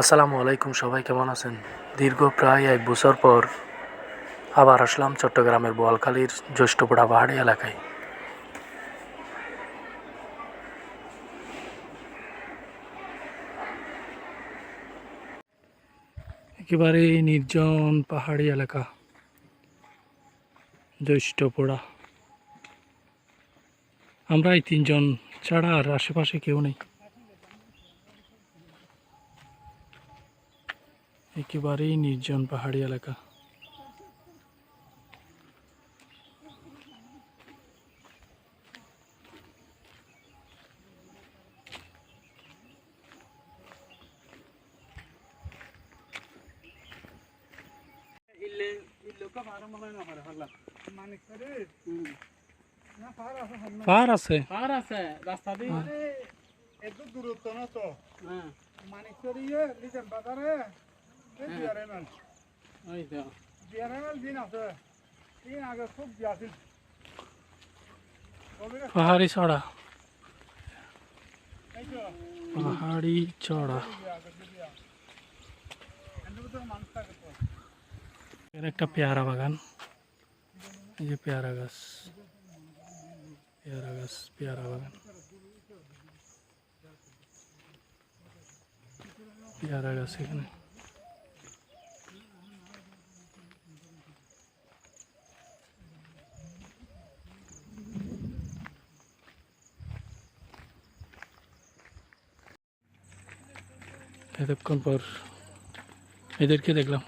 আসসালামু আলাইকুম, সবাই কেমন আছেন? দীর্ঘ প্রায় এক বছর পর আবার আসলাম চট্টগ্রামের বোয়ালখালীর জ্যৈষ্ঠপড়া পাহাড়ি এলাকায়। একেবারে নির্জন পাহাড়ি এলাকা জ্যৈষ্ঠপড়া আমরা এই তিনজন, ছাড়া আর আশেপাশে কেউ নেই। একেবারেই নির্জন পাহাড়ি এলাকা পার আছে পার আছে রাস্তা দিয়ে এত দূরত্ব না তো মানিকচুরি লিজেন বাজারে এই বিয়ারেনাল ওই তো বিয়ারেনাল দিন আছে দিন আগে খুব বিয়াছিল পাহাড়ি চড়া এই তো পাহাড়ি চড়া এন্ড তো মানুষ থাকে তো এর একটা পেয়ারা বাগান এই যে পেয়ারা গাছ পেয়ারা গাছ পেয়ারা বাগান পেয়ারা গাছ এখানে এতক্ষণ পর এদেরকে দেখলাম।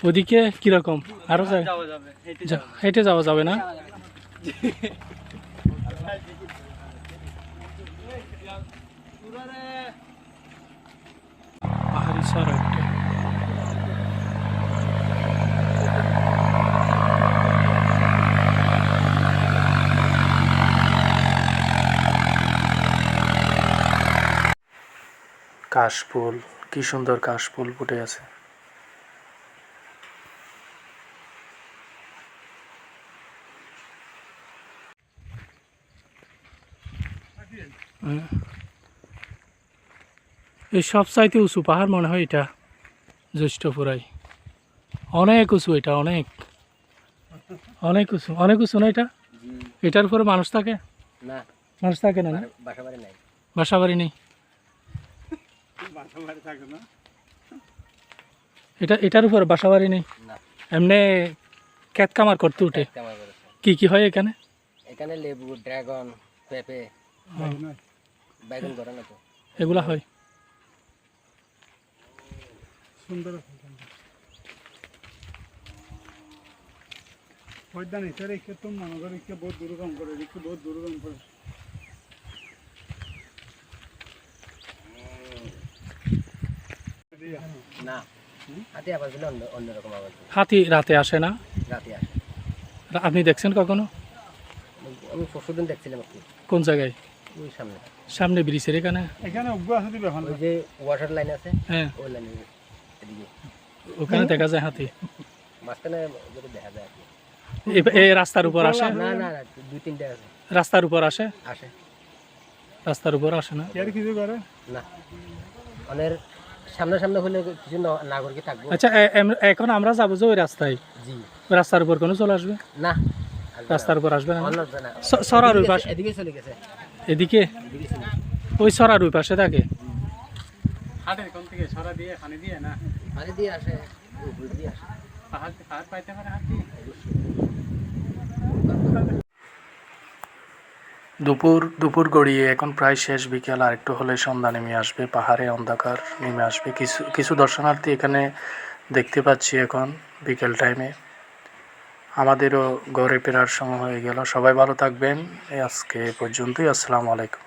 ওদিকে কীরকম? আরও হেঁটে যাওয়া যাবে না? পাহাড়ি সর কাশফুল কি সুন্দর কাশফুল ফুটে আছে। এই সব চাইতে উঁচু পাহাড় মনে হয় এটা জ্যৈষ্ঠপুরাই। অনেক উঁচু এটা অনেক। অনেক উঁচু অনেক উঁচু না এটা? এটার উপরে মানুষ থাকে? না। মানুষ থাকে না না? বাসা বাড়ি নাই। বাসা বাড়ি নেই? এটা এটার উপর বাসা বাড়ি নেই এমনি ক্যাত কামার করতে উঠে? কি কি হয় এখানে? এখানে লেবু ড্রাগন পেঁপে বেগুন। করে না তো। এগুলা হয়? সুন্দর পয়দা নেই তার একে তো মনে করে বহুত দূর কাম করে একে বহুত দূর কাম করে। না। হাতে আবার দিলে অন্য অন্যরকম আবার হাতি রাতে আসে না? রাতে আসে। আপনি দেখছেন কখনো? আমি পরশুদিন দেখছিলাম একটু কোন জায়গায়? ওই সামনে। সামনে ব্রিজের এখানে? এখানে উগ্র আছে দিবে এখন ওই যে ওয়াটার লাইন আছে হ্যাঁ। ওই লাইনে এদিকে। ওখানে দেখা যায় হাতি? মাঝখানে যদি দেখা যায় আর কি। এ- এই রাস্তার উপর আসে? না না না দুই তিনটে আছে। রাস্তার উপর আসে? আসে। রাস্তার উপর আসে না? কে আর কিছু করে? না। অনের সামনে সামনে হলে কিছু নাগরিক থাকব। আচ্ছা এখন আমরা যাব যে ওই রাস্তায়। জি। রাস্তার উপর কোনো চলে আসবে? না। রাস্তার উপর আসবে না? সরার ওই পাশে? এদিকে চলে গেছে। এদিকে? ওই সরার ওই পাশে থাকে? হাটের কোন থেকে সরা দিয়ে পানি দিয়ে না? মাঝে দিয়ে আসে। উপর দিয়ে আসে। পাহাড় পাহাড় পাইতে পারে হাতি? দুপুর দুপুর গড়িয়ে এখন প্রায় শেষ বিকেল আর একটু হলে সন্ধ্যা নেমে আসবে, পাহাড়ে অন্ধকার নেমে আসবে। কিছু কিছু দর্শনার্থী এখানে দেখতে পাচ্ছি এখন বিকেল টাইমে আমাদেরও ঘরে ফেরার সময় হয়ে গেল। সবাই ভালো থাকবেন। আজকে পর্যন্তই। আসসালামু আলাইকুম।